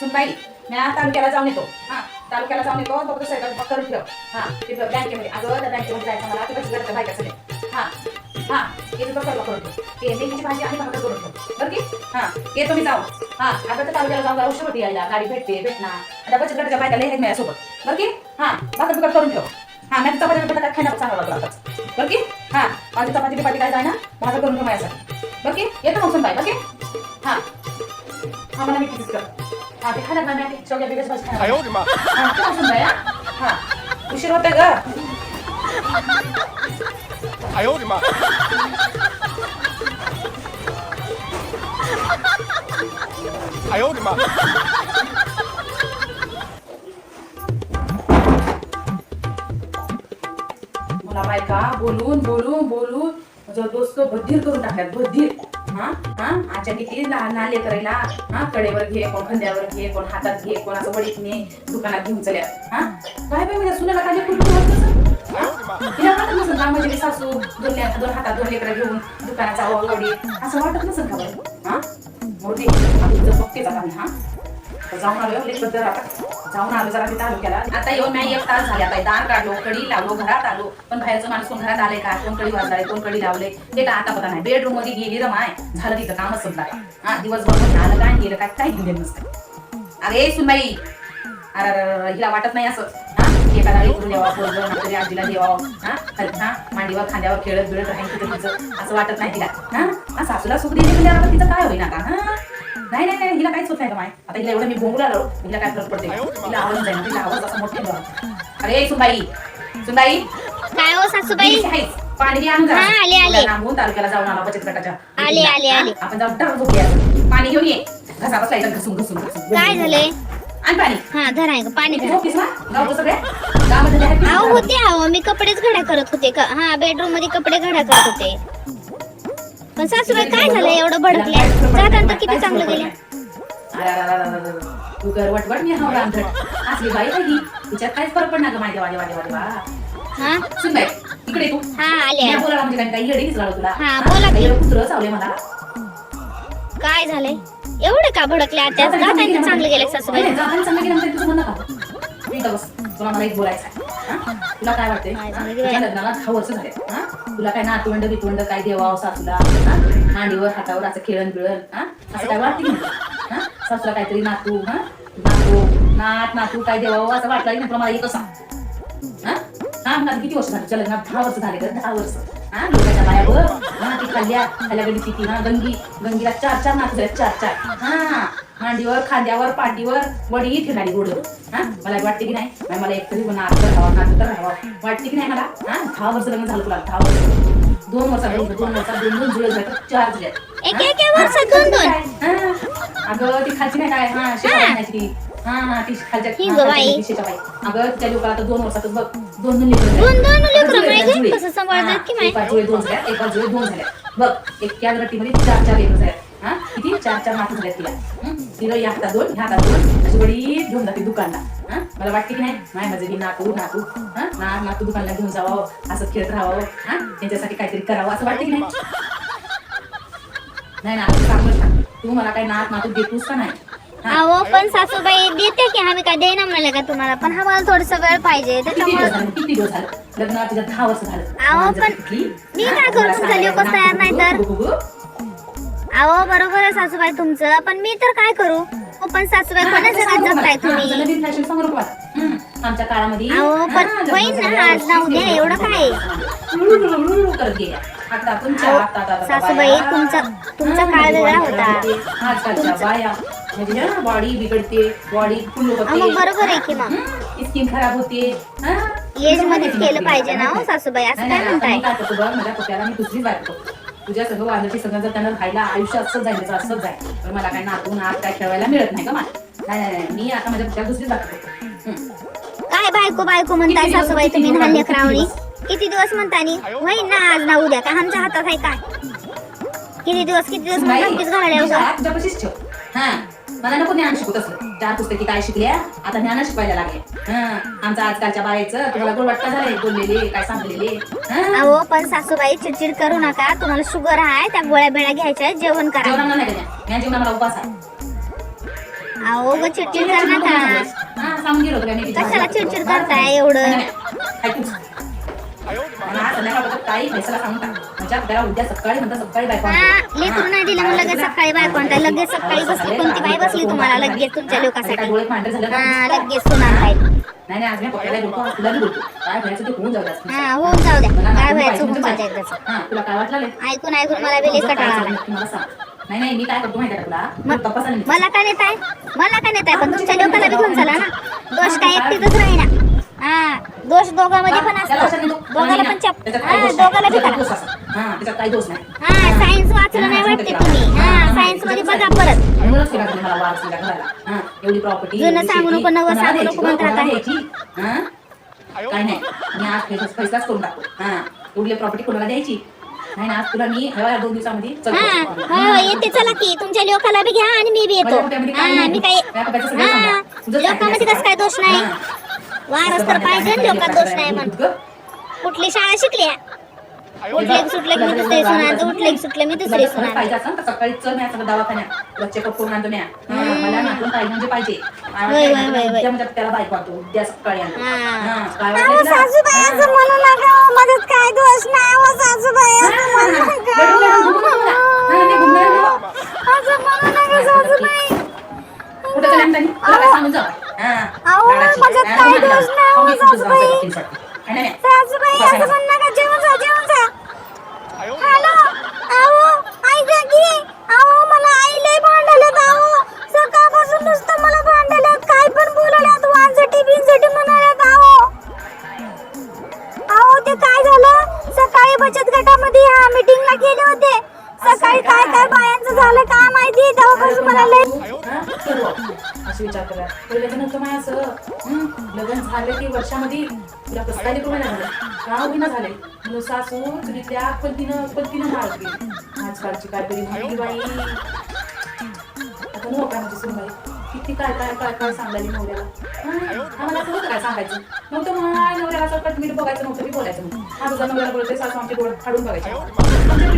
सुनबाई मी आज तालुक्याला जाऊन येतो. हा. तालुक्याला जाऊन येतो तो सगळं करून ठेव. हा तिथं बँकेमध्ये. अगं त्या बँकेमध्ये जायचं मला तिथं घरच्या बायकाचं नाही हा हा हे तुझं सर्व करून ठेव. ते मेथीची भाजी आणि भाकर करून ठेव. बरं की? हा येतो मी जाऊन. हा आता तर तालुक्याला जाऊन उशीर होती यायला. गाडी भेटते भेटणार. आता बचत गटाच्या बायकाला हे माझ्यासोबत. बरं की? हा भाकर बिकर करून ठेव. हा मी चपाती बिपाती काय खायला चांगला लागला आताच. बरं की? हा माझी चपाती बिपाती काय जाय ना भाकर करून ठेव माझ्यासाठी. बरं की? येतो मग सुनबाई बरं की? हा. हा मला मी कितीच कर 답이 하나만 해. 저기 비교좀 하세요. 아, 여기 막. 아, 끝났었나요? 아, 우시로 빼가. 아, 여기 막. 아, 여기 막. मला बायका बोलून बोलून बोलून माझ्या दोस्त बधीर करून टाकल्यात बधीर हा हा आजच्या किती लहान लहान लेकरायला हा कडेवर घे कोण खांद्यावर घे कोण हातात घे कोण असं वडीत ने दुकानात घेऊन चल्या हा? काय बाई माझ्या सुनाला काय तिला वाटत नसेल का म्हणजे सासू दोन दोन हातात दोन लेकरं घेऊन दुकानाचा जावं वडी असं वाटत नसेल का बरं हा? मोठी आपण बघतेच आता हा. जाऊन आलो लेकर जरा आता. जाऊन आलो जरा तिथे तालुक्याला आता येऊन नाही एक तास झाले. आता दार काढलो कडी लावलो घरात आलो. पण बाहेरचं माणूस कोण घरात आले का? कोण कडी वाजलाय कोण कडी लावले ते का आता पता नाही. बेडरूममध्ये गेली रमाय झालं तिथं कामच समजा हा दिवसभर कोणी आलं काय गेलं काय काय घेऊन नसतं. अरे सुनबाई! अरे हिला वाटत नाही असं. हा एखादा लेकरू द्यावा पोरगं तरी आजीला द्यावा हा हा मांडीवर खांद्यावर खेळत बिळत राहील तिथं तिचं. असं वाटत नाही तिला. हा सासूला सुख दिली म्हणजे तिचं काय होईना का? हा? नाही नाही नाही हिला काहीच होत नाही का माय? आता हिला एवढं मी बोंबू आलो हिला काय फरक पडते तिला आवाज जाईल तिला आवाज असा मोठा. अरे सुनबाई सुनबाई. काय हो सासूबाई. पाणी दे आणून. हा, आले, आले. लांबून तालुक्याला जाऊन आला बचत गटाच्या. आले, आले, आले. आपण जाऊन टाक झोपूया पाणी घेऊन ये. घसा बसला इथं घसून घसून घसून. काय झालंय? आणि पाणी. हा धरा आहे का पाणी इथे धरा. झोपीस ना गावचं सगळ्या गावामध्ये जे आहे ते अहो. होते अहो. मी कपडेच घड्या करत होते. का हा बेडरूममध्ये कपडे घड्या करत होते. पण सासूबाई काय झालं एवढं भडकल्या. जाताना तर किती चांगलं गेल्या अरे. तू कर वटवट मी हा असली बाई तिच्यात काहीच फरक पडणार ग माझ्या वाजे वाजे वाजे वा हा? सुन बाई इकडे तू. हा आले. बोलायला म्हणजे काय काही येडी दिसला तुला? हा, बोला की. कुत्र चावले मला? काय झालंय? एवढं का भडकल्या आता जाताना तर चांगलं गेलं सासूबाई. नाही, जाताना चांगलं गेलं म्हणजे तुझं म्हणणं का? इथं बस तुला मला एक बोलायचं आहे? तुला काय हा? तुझ्या बाई? लग्नाला दहा वर्ष झाले हा? तुला काय नातवंड बितवंड काय देवावं सासूला हा? मांडीवर हातावर असं खेळण बिळण हा? असं काय वाटतं? हा? सासूला काहीतरी नातू हा नातू नात नातू काय देवावं असं वाटलं नाही तुला मला एकच सांग हा हा मला किती वर्ष झाली तुझ्या लग्नात दहा वर्ष झाले का दहा वर्ष हा लोकांच्या बाया बघ हा ती खाल्ल्या खाल्ल्या गेली किती ना गंगी गंगीला चार चार नातू झाले चार चार हा मांडीवर खांद्यावर पाठीवर वडी ठिकाणी गोड. हा? मला वाटते की नाही? मला एक तरी नाच तर राहावं नाच तर राहावं वाटते की नाही मला? हा? दहा वर्ष लग्न झालं तुला दहा वर्ष. दोन वर्षात दोन वर्षात दोन दोन जुळे झाले चार हा. अगं ती खालची नाही काय? हा नाही ती. हा हा ती खालच्या अगं तिच्या लोकांना तर दोन वर्षातच बघ. दोन दोन लेकरं जुळे? जुळे. माय? एका जुळे दोन झाल्या एका जुळे दोन झाल्या. बघ एक त्या रट्टीमध्ये चार चार लेकरं झाल्यात हा किती चार चार नातू झाल्यात तिला. हं? तिला या हातात दोन ह्या हातात दोन अशी बडी घेऊन जाते दुकानला. हा? मला वाटते की नाही? नाही माझं की नातू नातू. हा? ना नातू दुकानला घेऊन जावं असं खेळत राहावं. हा? त्यांच्यासाठी काहीतरी करावं असं वाटते की नाही? नाही ना सांगू तू मला काही नात नातू देतोस का नाही? अहो पण सासूबाई देते की आम्ही काय देणार म्हणलं का तुम्हाला? पण मला थोडस वेळ पाहिजे किती दिवस झाले? झाले? दहा वर्ष झालं. अहो, पण. मी? काय करू? तुमचा तयार नाही तर. अहो बरोबर आहे सासूबाई तुमचं. पण मी तर काय करू? हो पण सासूबाई कोणाचं काय. जगताय तुम्ही. आमच्या काळामध्ये अहो, पण होईन ना, आज ना उद्या, एवढं काय? आता तुमच्या आता- सासूबाई. तुमचा- तुमचा काळ वेगळा होता. आजकालच्या बाया म्हणजे बॉडी बिघडते बॉडी फुल अहो, होते. मग बरोबर आहे की मग. स्किन खराब होते. हा? एज मध्येच केलं पाहिजे ना हो सासूबाई असं काय म्हणताय? माझ्या मी बायको. तुझ्या सगळं वाजची सगळं जर त्यांना राहायला आयुष्य असंच जाईल त्याचं असंच जाईल. तर मला काय नातून आज काय खेळवायला मिळत नाही का मला. नाही नाही, नाही. मी आता माझ्या पत्याला दुसरीच बायको काय बायको बायको म्हणताय सासूबाई तुम्ही किती लेकरावणी दिवस? किती दिवस म्हणतानी होईन ना आज ना उद्या काय आमच्या हातात आहे काय? किती दिवस किती दिवस घालायला येऊ तुझ्या- तुझ्यापाशीच ठेव. हा. मला नको ज्ञान शिकवत असलं चार पुस्तकी काय शिकल्या आता ज्ञान शिकवायला लागले. हा आमचं आजकालच्या बायाचं तुम्हाला गोड वाटतं झालंय बोललेले काय सांगलेले. अहो पण सासूबाई चिडचिड करू नका. तुम्हाला शुगर आहे त्या गोळ्या बिळ्या घ्यायच्या जेवण करा. जेवणाला नाही का मी जेवणा मला उपास आहे. अहो ग चिडचिड कर नका हा सांगून गेलो तुला मी तिच्या कशाला हातात. चिडचिड करताय एवढं? आणि आज संध्याकाळपर्यंत काही फैसला टाक. उद्या सकाळी म्हणता सकाळी बायको आणते. हा लेकरू नाही दिलं मग लगेच सकाळी बायको लगेच सकाळी बसली कोणती बाई बसली तुम्हाला? लगेच तुमच्या काय लोकांसाठी. डोळे पांढरे झाले का? हा लगेच सुना आणताय नाही नाही आज मी पप्पाला बोलतो. आज तुला बी बोलतो. काय व्हायचं ते होऊन जाऊ द्या. हा होऊन जाऊ द्या. मला काय नातू व्हायचं होऊन जाऊ द्या एकदाच. हा, तुला काय वाटलं रे? ऐकून ऐकून मला बी लई तुझं कटाळा काय आला. झालं? मला सांग. नाही नाही मी काय करतो माहिती आहे का तुला? मग- तपासायला निघतो. मला नेताय? मला का नेताय? पण तुमच्या लोकांना बी घेऊन चला ना. दोष काय एकटीतच राहीना. दोष दोघांमध्ये पण असतो. दोघाला पण चप हा. दोघाला. हा, त्याच्यात काही दोष नाही. हा सायन्स वाचलं नाही वाटते तुम्ही. हा सायन्समध्ये बघा परत. हा, एवढी प्रॉपर्टी जुनं सांगू नको, नवं सांगू नको म्हणतात आता. काय नाही. मी आज फैस- फैसलाच करून टाकतो. हा एवढी प्रॉपर्टी कोणाला द्यायची? नाही ना आज तुला मी हवा दोन दिवसामध्ये हा. हो हो, येते चला की. तुमच्या लोकाला बी घ्या आणि मी बी येतो. हा. मी हा. तुझंच लोकांमध्ये कसं काय दोष नाही. वारस तर पाहिजे लोकात दोष नाही म्हण कुठली शाळा शिकल्या उठले सुटले मी दुसरी उठले सुटले मी दुसरी सुनांचं पाहिजे असं तर सकाळी चल मी सगळं दवाखान्यात. तुला चेकअप करून आणतो म्या मला नातून काही म्हणजे पाहिजे. म्हणजे त्याला उद्या सकाळी आणतो. हा. हा, काय वाटलं म्हणू नका काय दोष नाही सासूबाई असं म्हणू नका. सासूबाई. कुठं चालली सांगून जाऊ? हा. माझ्यात हा, काय दोष. नाही हो, हो, सासूबाई. हा. सासूबाई असं म्हणू नका जेवण जा जेवण जा हॅलो अहो ऐका की अहो मला आई लय भांडल्यात अहो सकाळपासून नुसतं मला भांडल्यात काय पण बोलल्यात वांजटी बिंजटी म्हणाल्यात अहो अहो ते काय झालं सकाळी बचत गटामध्ये ह्या मीटिंगला गेले होते सकाळी काय काय बायांचं झालं काय माहिती? तेव्हापासून मला लय हा? अशी विचार करा पहिलं लग्न होतं माझं असं लग्न झालं की वर्षामध्ये तुला पस्ताली काय लेकरू नाही झालं का होईना झाले. मुलं सासू तुझी त्या पद्धतीनं पद्धतीनं मारली आजकालची काय तरी मुलगी बाई. आता नो काय म्हणजे सुनबाई किती काय काय काय काय सांगायली नवऱ्याला? आम्हाला असं होतं काय सांगायचं? नव्हतं म्हणा नवऱ्याला असं कटमीट बघायचं नव्हतं मी बोलायचं म्हणून. हा तुझा नवऱ्याला बोलते सासू आमची डोळ फाडून बघायचे. आमच्या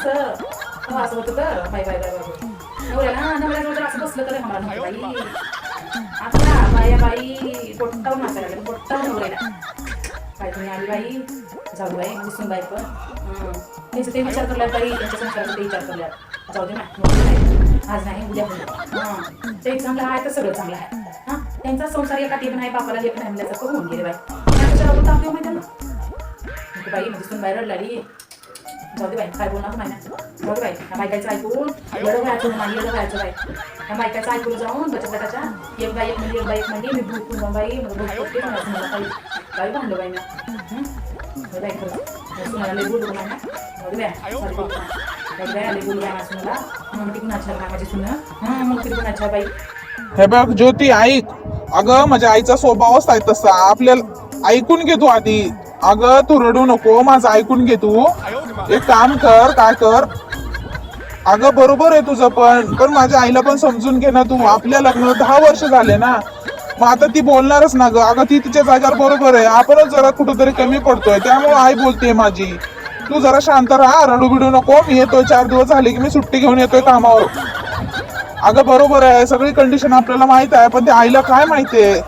असं असं होतं तर बाय बाय बाय बाय नवऱ्याला नवऱ्याजवळ असं बसलं तर मला नव्हतं बाई आता बाया बाई पोट्टावून नाचायला लागले पोट्टावून नवऱ्याला. काय तुम्ही आली बाई. जाऊ बाई म्हणजे बाई पण. ते विचार करल्यात बाई संसाराचा ते विचार करल्यात. जाऊ दे ना आज नाही उद्या हां. ते चांगलं आहे तर सगळं चांगलं आहे. हां. त्यांचा संसार एका टेप नाही बापाला लेप नाही म्हणल्याचं होऊन गेले बाई. त्या आपल्या माहिती ना? बाई म्हणजे सुन बाहेर रडलाली. जाऊ दे बाई काय बोलणार नाही ना जाऊ दे बाई ह्या बायकाचं ऐकून लढं व्हायचं नाही लढं व्हायचं बाई ह्या बायकाचं ऐकून जाऊन बचत गटाच्या एक बाई एक म्हणजे एक बाई एक म्हणजे मी भूक पुन्हा बाई मला भूक करते मला असं काही काही भांडलं बाई ना बाई खरं सुनाला लई बोलू ना जाऊ दे बाई सॉरी बोलू बाई लई बोलू बाई सुनाला मग ती कुणाच्या माझी सुन हं मग ती कुणाच्या बाई हे बघ ज्योती ऐक अगं माझ्या आईचा स्वभावच आहे तसा आपल्याला ऐकून घे तू आधी अगं तू रडू नको माझं ऐकून घे तू एक काम कर काय कर? अगं बरोबर आहे तुझं पण. पण माझ्या आईला पण समजून घे ना तू. आपल्या लग्न दहा वर्ष झाले ना. मग आता ती बोलणारच ना ग. अगं ती तिच्या जागेवर बरोबर आहे. आपणच जरा कुठंतरी कमी पडतोय. त्यामुळे आई बोलते माझी. तू जरा शांत राहा. रडू बिडू नको. मी येतोय. चार दिवस झाले की मी सुट्टी घेऊन येतोय कामावर. अगं बरोबर आहे. सगळी कंडिशन आपल्याला माहीत आहे. पण ते आईला काय माहितीये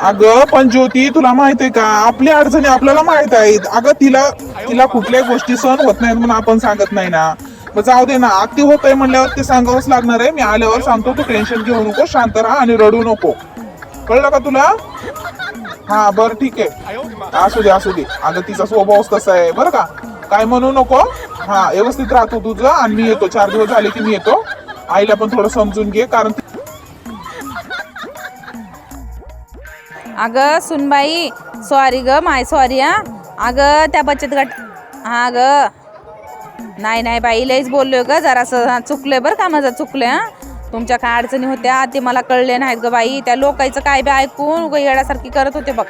अगं पण ज्योती तुला माहीत आहे का? आपल्या अडचणी आपल्याला माहीत आहेत. अगं तिला तिला कुठल्याही गोष्टी सहन होत नाहीत म्हणून आपण सांगत नाही ना. मग जाऊ दे ना. अगदी होत आहे म्हणल्यावर ते सांगावंच लागणार आहे. मी आल्यावर सांगतो तू टेन्शन घेऊ नको शांत राहा आणि रडू नको. कळलं का तुला? हा बर ठीक आहे. असू दे असू दे. अगं तिचा स्वभावच कसा आहे. बरं का? काय म्हणू नको? हा व्यवस्थित राहतो तुझं आणि मी येतो. चार दिवस झाले की मी येतो. आईला पण थोडं समजून घे कारण अगं सुनबाई सॉरी ग माय सॉरी हा. अगं त्या बचत गट हा ग. नाही नाही बाई लईच बोललोय ग. जरासं चुकलं चुकलंय बरं का माझं चुकलंय हा. तुमच्या काय अडचणी होत्या ते मला कळले नाहीत ग बाई. त्या लोकांचं काय बी ऐकून ग येण्यासारखी करत होते बघ.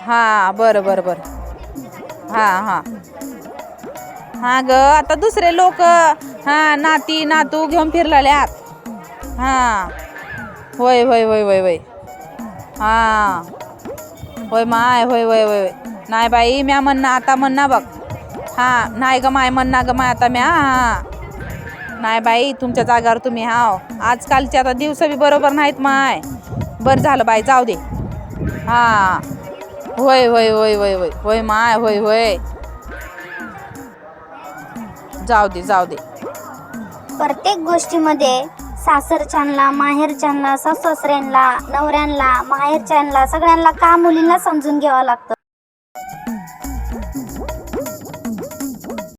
हां बरं बरं बरं. हां हां. हां ग आता दुसरे लोक हां नाती नातू घेऊन फिरलेल्यात हां. होय होय होय होय होय. हा. होय माय होय होय होय. नाही बाई म्या म्हणणं आता म्हणणं बघ. हा नाही ग माय म्हणणं ग माय आता म्या हा नाही बाई तुमच्या जागावर तुम्ही हाव हो. आजकालचे आता दिवस बी बरोबर नाहीत माय. बरं झालं बाई जाऊ दे. हा. होय होय होय होय होय. होय माय होय होय. जाऊ दे जाऊ दे. प्रत्येक गोष्टीमध्ये सासरच्यांना माहेरच्यांना सासऱ्यांना नवऱ्यांना माहेरच्यांना सगळ्यांना का मुलींना समजून घ्यावं लागतं?